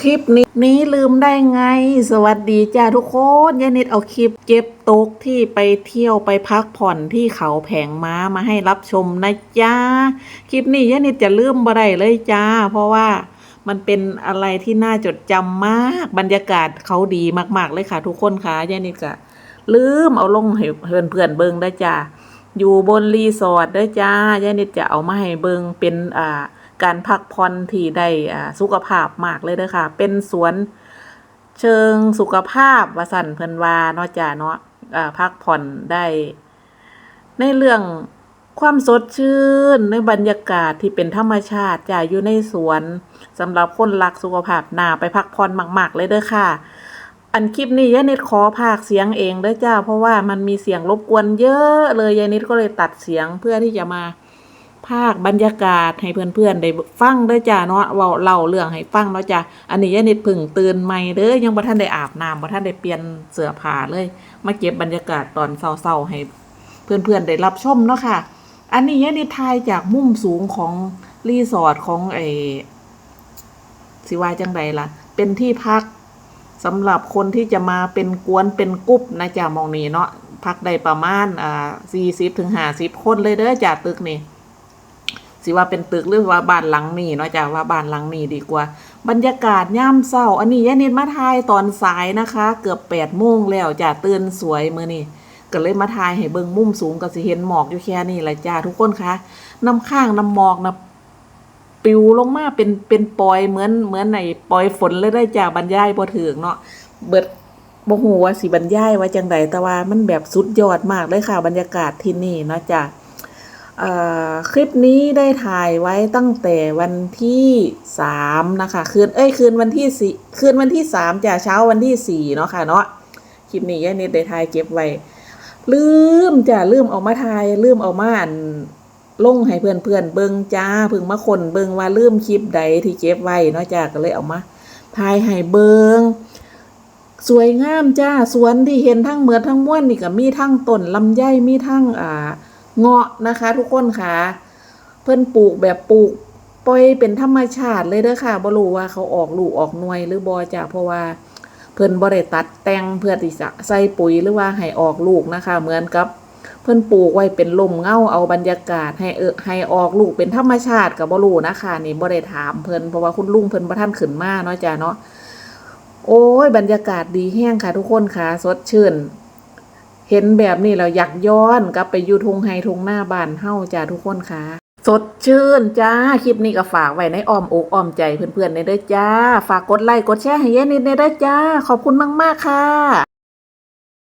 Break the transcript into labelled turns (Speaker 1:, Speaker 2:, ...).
Speaker 1: คลิปนี้นี้ลืมได้ไง สวัสดีจ้าทุกคนยานิดเอาคลิปเก็บตกที่ไปเที่ยวไปพักผ่อนที่เขาแผงม้ามาให้รับชมนะจ้าคลิปนี้ยานิดจะลืมบ่ได้เลยจ้า เพราะว่ามันเป็นอะไรที่น่าจดจำมากบรรยากาศเขาดีมาก ๆ เลยค่ะ ทุกคนค่ะยานิดก็ลืมเอาลงให้เพื่อนเพื่อนๆเบิงได้จ้าอยู่บนรีสอร์ทเด้จ้ายานิดจะเอามาให้เบิงเป็นอ่า การพักผ่อนที่ได้สุขภาพมากเลยเด้อค่ะ เป็นสวนเชิงสุขภาพว่าสั่นเพิ่นว่าเนาะจ้าเนาะพักผ่อนได้ ในเรื่องความสดชื่นในบรรยากาศที่เป็นธรรมชาติจ้าอยู่ในสวนสำหรับคนรักสุขภาพนาไปพักผ่อนมากๆเลยเด้อค่ะ อันคลิปนี้ยายนิดขอพากเสียงเองเด้อจ้า เพราะว่ามันมีเสียงรบกวนเยอะเลยยายนิดก็เลยตัดเสียงเพื่อที่จะมา พากบรรยากาศให้เพื่อนๆได้ฟังด้อจ้าเนาะเว้าเล่าเรื่องให้ฟังเนาะจ้าอันนี้ยานิดพึ่งตื่นใหม่เด้อยังบ่ทันได้อาบน้ำบ่ทันได้เปลี่ยนเสื้อผ้าเลย มาเก็บบรรยากาศตอนเช้าๆให้เพื่อนๆได้รับชมเนาะค่ะ อันนี้ยานิดถ่ายจากมุมสูงของรีสอร์ทของไอสิว่าจังใดล่ะ เป็นที่พักสำหรับคนที่จะมาเป็นกวนเป็นกรุ๊ปนะจ๊ะมองนี้เนาะพักได้ประมาณอ่าสี่สิบถึงห้าสิบคนเลยเด้อจ้ะตึกนี่ สิว่าเป็นตึกหรือว่าบ้านหลังนี้เนาะจ้ะว่าบ้านหลังนี้ดีกว่า บรรยากาศย่ำเศร้า อันนี้ยานิดมาทายตอนสายนะคะ เกือบแปดโมงแล้วจ้ะตื่นสวยมือนี่ก็เลยมาทายให้เบิ่งมุมสูงก็สิเห็นหมอกอยู่แค่นี้แหละจ้ะทุกคนคะน้ำข้างน้ำหมอกนะปิวลงมาเป็นเป็นปอยเหมือนเหมือนในปอยฝนเลยได้จ้าบรรยายบ่ถึงเนาะเบิดบ่ฮู้ว่าสิบรรยายว่าจังใดแต่ว่ามันแบบสุดยอดมากเลยค่ะบรรยากาศที่นี่เนาะจ้ะเอ่อ คลิปนี้ได้ถ่ายไว้ตั้งแต่วันที่สามนะคะคืนเอ้ยคืนวันที่สี่คืนวันที่สามจะเช้าวันที่สี่เนาะค่ะเนาะคลิปนี้ยายนิดได้ถ่ายเก็บไว้ลืมจะลืมเอามาถ่ายลืมเอามาอันลงให้เพื่อนเพื่อนเบิงจ้าเพิ่งมาคนเบิงว่าลืมคลิปใดที่เก็บไว้เนาะจ้าก็เลยเอามาถ่ายให้เบิงสวยงามจ้าสวนที่เห็นทั้งเหมือทั้งม้วนนี่ก็มีทั้งต้นลำไยมีทั้งอ่า เงาะนะคะ ทุกคนค่ะ เพิ่นปลูกแบบปลูกปล่อยเป็นธรรมชาติเลยเด้อค่ะบ่รู้ว่าเขาออกลูกออกหน่วยหรือบ่จ้าเพราะว่าเพิ่นบ่ได้ตัดแต่งเพื่อที่จะใส่ปุ๋ยหรือว่าให้ออกลูกนะคะ เหมือนกับ เพิ่นปลูกไว้เป็นลมเงาเอาบรรยากาศให้เออให้ออกลูกเป็นธรรมชาติกับบ่รู้นะคะนี่บ่ได้ถามเพิ่นเพราะว่าคุณลุงเพิ่นบ่ทันขึ้นมาเนาะจ้ะเนาะโอ้ยบรรยากาศดีแห้งค่ะ ทุกคนค่ะ สดชื่น เห็นแบบนี้เราอยากย้อนกลับไปอยู่ทงไฮทงหน้าบ้านเฮาจ้าทุกคนค่ะ สดชื่นจ้า คลิปนี้ก็ฝากไว้ในอ้อมอกอ้อมใจเพื่อนๆในเด้อจ้า ฝากกดไลค์กดแชร์ให้เยนิดในเด้อจ้า ขอบคุณมากๆค่ะ